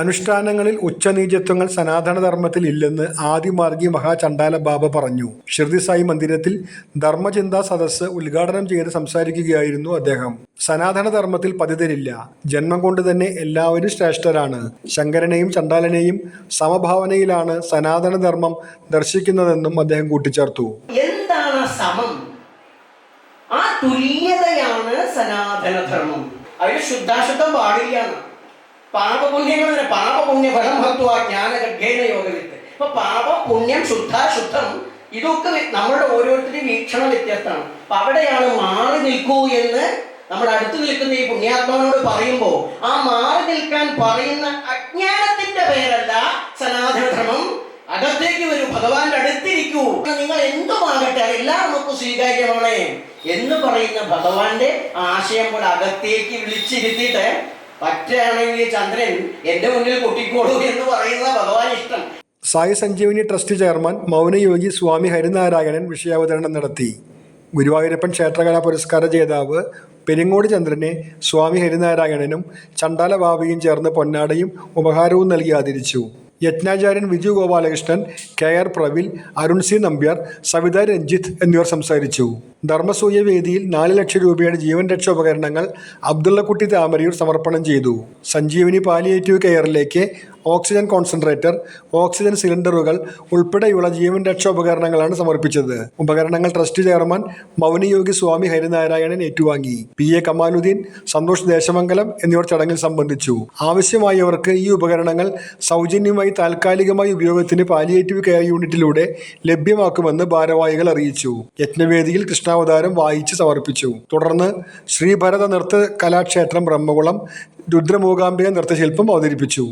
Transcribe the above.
അനുഷ്ഠാനങ്ങളിൽ ഉച്ചനീചത്വങ്ങൾ സനാതനധർമ്മത്തിൽ ഇല്ലെന്ന് ആദിമാർഗി മഹാചണ്ഡാല ബാബ പറഞ്ഞു. ഷിർദി മന്ദിരത്തിൽ ധർമ്മചിന്താ സദസ്സ് ഉദ്ഘാടനം ചെയ്ത് സംസാരിക്കുകയായിരുന്നു അദ്ദേഹം. സനാതനധർമ്മത്തിൽ പതിതരില്ല. ജന്മം കൊണ്ട് തന്നെ എല്ലാവരും ശ്രേഷ്ഠരാണ്. ശങ്കരനെയും ചണ്ഡാലനെയും സമഭാവനയിലാണ് സനാതനധർമ്മം ദർശിക്കുന്നതെന്നും അദ്ദേഹം കൂട്ടിച്ചേർത്തു. എന്താണ് സമം? ആ തുല്യതയാണ് സനാതനധർമ്മം. അതിന് ശുദ്ധാശുദ്ധം പാടില്ലാണ് പാപപുണ്യങ്ങൾ തന്നെ പാപപുണ്യ ഫലം ഭക്തുവാ ജ്ഞാന ഗർഭേന യോഗവിത്ത് ഇപ്പൊ പാപ പുണ്യം ശുദ്ധാശുദ്ധം ഇതൊക്കെ നമ്മളുടെ ഓരോരുത്തരുടെയും വീക്ഷണം വ്യത്യസ്തമാണ് അപ്പൊ അവിടെയാണ് മാറി നിൽക്കൂ എന്ന് നമ്മൾ അടുത്ത് നിൽക്കുന്ന ഈ പുണ്യാത്മാവിനോട് പറയുമ്പോൾ ആ മാറി നിൽക്കാൻ പറയുന്ന അജ്ഞാനത്തിന്റെ പേരല്ല സനാതനധർമ്മം. അകത്തേക്ക് വരൂ ഭഗവാന്റെ അടുത്തിരിക്കൂ. നിങ്ങൾ എന്തുമാകട്ടെ എല്ലാം നമുക്ക് സ്വീകാര്യമാണ് എന്ന് പറയുന്ന ഭഗവാന്റെ ആശയം പോലെ അകത്തേക്ക് വിളിച്ചിരുത്തിയിട്ട് പറ്റുകയാണെങ്കിൽ ചന്ദ്രൻ എന്റെ മുന്നിൽ കൊട്ടിക്കോളൂ എന്ന് പറയുന്ന ഭഗവാൻ ഇഷ്ടം. സായി സഞ്ജീവനി ട്രസ്റ്റ് ചെയർമാൻ മൗനയോഗി സ്വാമി ഹരിനാരായണൻ വിഷയാവതരണം നടത്തി. ഗുരുവായൂരപ്പൻ ക്ഷേത്രകലാ പുരസ്കാര ജേതാവ് പെരിങ്ങോട് ചന്ദ്രനെ സ്വാമി ഹരിനാരായണനും ചണ്ടാല ബാബയും ചേർന്ന് പൊന്നാടയും ഉപഹാരവും നൽകി ആദരിച്ചു. യജ്ഞാചാര്യൻ Viju Gopalakrishnan K R Pravil Arun C Nambiar Savitha Ranjith എന്നിവർ സംസാരിച്ചു. ധർമ്മസൂയ വേദിയിൽ നാല് ലക്ഷം രൂപയുടെ ജീവൻ രക്ഷാ ഉപകരണങ്ങൾ അബ്ദുള്ളക്കുട്ടി താമരയൂർ സമർപ്പണം ചെയ്തു. സഞ്ജീവനി പാലിയേറ്റീവ് കെയറിലേക്ക് ഓക്സിജൻ കോൺസെൻട്രേറ്റർ ഓക്സിജൻ സിലിണ്ടറുകൾ ഉൾപ്പെടെയുള്ള ജീവൻ രക്ഷാ ഉപകരണങ്ങളാണ് സമർപ്പിച്ചത്. ഉപകരണങ്ങൾ ട്രസ്റ്റ് ചെയർമാൻ മൗനിയോഗി സ്വാമി ഹരിനാരായണൻ ഏറ്റുവാങ്ങി. പി. എ. കമാലുദ്ദീൻ സന്തോഷ് ദേശമംഗലം എന്നിവർ ചടങ്ങിൽ സംബന്ധിച്ചു. ആവശ്യമായവർക്ക് ഈ ഉപകരണങ്ങൾ സൗജന്യമായി താൽക്കാലികമായി ഉപയോഗത്തിന് പാലിയേറ്റീവ് കെയർ യൂണിറ്റിലൂടെ ലഭ്യമാക്കുമെന്ന് ഭാരവാഹികൾ അറിയിച്ചു. യജ്ഞവേദിയിൽ കൃഷ്ണാവതാരം വായിച്ച് സമർപ്പിച്ചു. തുടർന്ന് ശ്രീഭരത നൃത്ത കലാക്ഷേത്രം ബ്രഹ്മകുളം രുദ്രമൂകാംബിക നൃത്തശില്പം അവതരിപ്പിച്ചു.